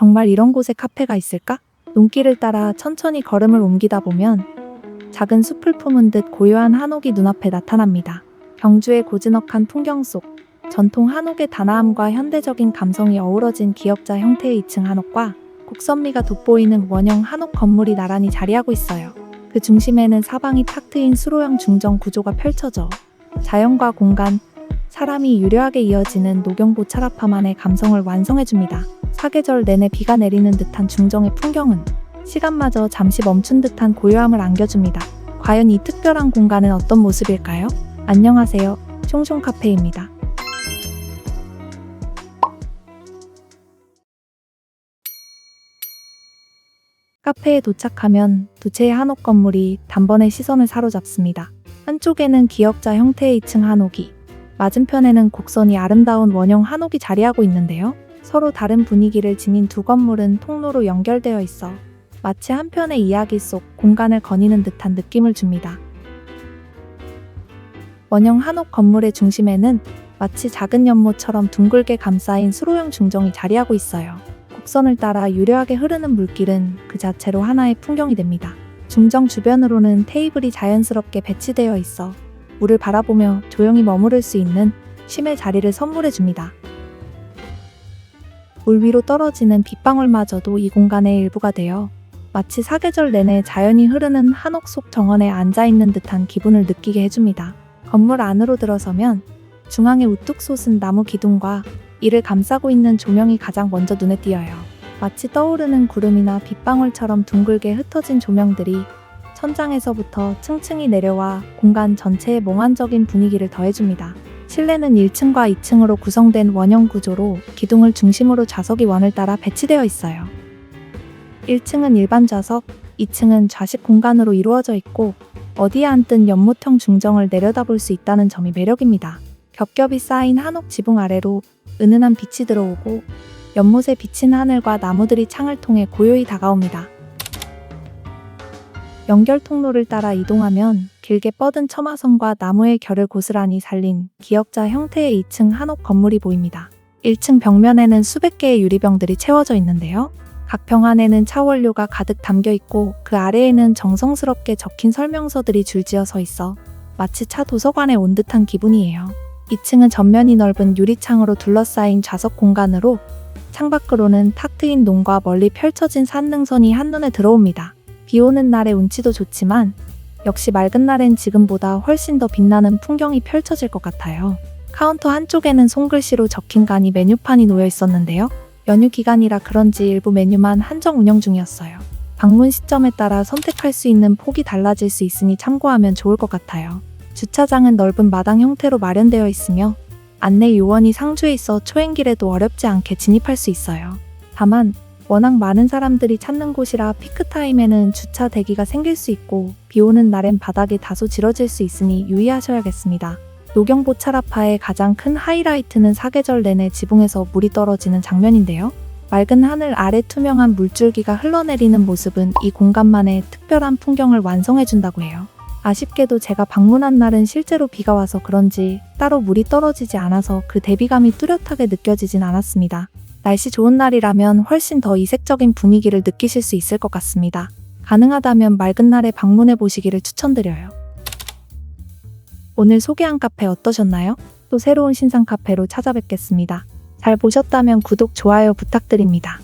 정말 이런 곳에 카페가 있을까? 눈길을 따라 천천히 걸음을 옮기다 보면 작은 숲을 품은 듯 고요한 한옥이 눈앞에 나타납니다. 경주의 고즈넉한 풍경 속 전통 한옥의 단아함과 현대적인 감성이 어우러진 기역자 형태의 2층 한옥과 곡선미가 돋보이는 원형 한옥 건물이 나란히 자리하고 있어요. 그 중심에는 사방이 탁 트인 수로형 중정 구조가 펼쳐져 자연과 공간, 사람이 유려하게 이어지는 노경보 차라파만의 감성을 완성해줍니다. 사계절 내내 비가 내리는 듯한 중정의 풍경은 시간마저 잠시 멈춘 듯한 고요함을 안겨줍니다. 과연 이 특별한 공간은 어떤 모습일까요? 안녕하세요. 숑숑 카페입니다. 카페에 도착하면 두 채의 한옥 건물이 단번에 시선을 사로잡습니다. 한쪽에는 기역자 형태의 2층 한옥이, 맞은편에는 곡선이 아름다운 원형 한옥이 자리하고 있는데요. 서로 다른 분위기를 지닌 두 건물은 통로로 연결되어 있어 마치 한 편의 이야기 속 공간을 거니는 듯한 느낌을 줍니다. 원형 한옥 건물의 중심에는 마치 작은 연못처럼 둥글게 감싸인 수로형 중정이 자리하고 있어요. 곡선을 따라 유려하게 흐르는 물길은 그 자체로 하나의 풍경이 됩니다. 중정 주변으로는 테이블이 자연스럽게 배치되어 있어 물을 바라보며 조용히 머무를 수 있는 쉼의 자리를 선물해 줍니다. 물 위로 떨어지는 빗방울마저도 이 공간의 일부가 되어 마치 사계절 내내 자연이 흐르는 한옥 속 정원에 앉아 있는 듯한 기분을 느끼게 해줍니다. 건물 안으로 들어서면 중앙에 우뚝 솟은 나무 기둥과 이를 감싸고 있는 조명이 가장 먼저 눈에 띄어요. 마치 떠오르는 구름이나 빗방울처럼 둥글게 흩어진 조명들이 천장에서부터 층층이 내려와 공간 전체에 몽환적인 분위기를 더해줍니다. 실내는 1층과 2층으로 구성된 원형 구조로 기둥을 중심으로 좌석이 원을 따라 배치되어 있어요. 1층은 일반 좌석, 2층은 좌식 공간으로 이루어져 있고 어디에 앉든 연못형 중정을 내려다볼 수 있다는 점이 매력입니다. 겹겹이 쌓인 한옥 지붕 아래로 은은한 빛이 들어오고 연못에 비친 하늘과 나무들이 창을 통해 고요히 다가옵니다. 연결 통로를 따라 이동하면 길게 뻗은 처마선과 나무의 결을 고스란히 살린 기역자 형태의 2층 한옥 건물이 보입니다. 1층 벽면에는 수백 개의 유리병들이 채워져 있는데요. 각 병 안에는 차원료가 가득 담겨 있고 그 아래에는 정성스럽게 적힌 설명서들이 줄지어 서 있어 마치 차 도서관에 온 듯한 기분이에요. 2층은 전면이 넓은 유리창으로 둘러싸인 좌석 공간으로 창밖으로는 탁 트인 농과 멀리 펼쳐진 산능선이 한눈에 들어옵니다. 비 오는 날의 운치도 좋지만 역시 맑은 날엔 지금보다 훨씬 더 빛나는 풍경이 펼쳐질 것 같아요. 카운터 한쪽에는 손글씨로 적힌 간이 메뉴판이 놓여 있었는데요. 연휴 기간이라 그런지 일부 메뉴만 한정 운영 중이었어요. 방문 시점에 따라 선택할 수 있는 폭이 달라질 수 있으니 참고하면 좋을 것 같아요. 주차장은 넓은 마당 형태로 마련되어 있으며 안내 요원이 상주에 있어 초행길에도 어렵지 않게 진입할 수 있어요. 다만 워낙 많은 사람들이 찾는 곳이라 피크타임에는 주차 대기가 생길 수 있고 비 오는 날엔 바닥이 다소 지러질 수 있으니 유의하셔야겠습니다. 노경보 차라파의 가장 큰 하이라이트는 사계절 내내 지붕에서 물이 떨어지는 장면인데요. 맑은 하늘 아래 투명한 물줄기가 흘러내리는 모습은 이 공간만의 특별한 풍경을 완성해준다고 해요. 아쉽게도 제가 방문한 날은 실제로 비가 와서 그런지 따로 물이 떨어지지 않아서 그 대비감이 뚜렷하게 느껴지진 않았습니다. 날씨 좋은 날이라면 훨씬 더 이색적인 분위기를 느끼실 수 있을 것 같습니다. 가능하다면 맑은 날에 방문해 보시기를 추천드려요. 오늘 소개한 카페 어떠셨나요? 또 새로운 신상 카페로 찾아뵙겠습니다. 잘 보셨다면 구독, 좋아요 부탁드립니다.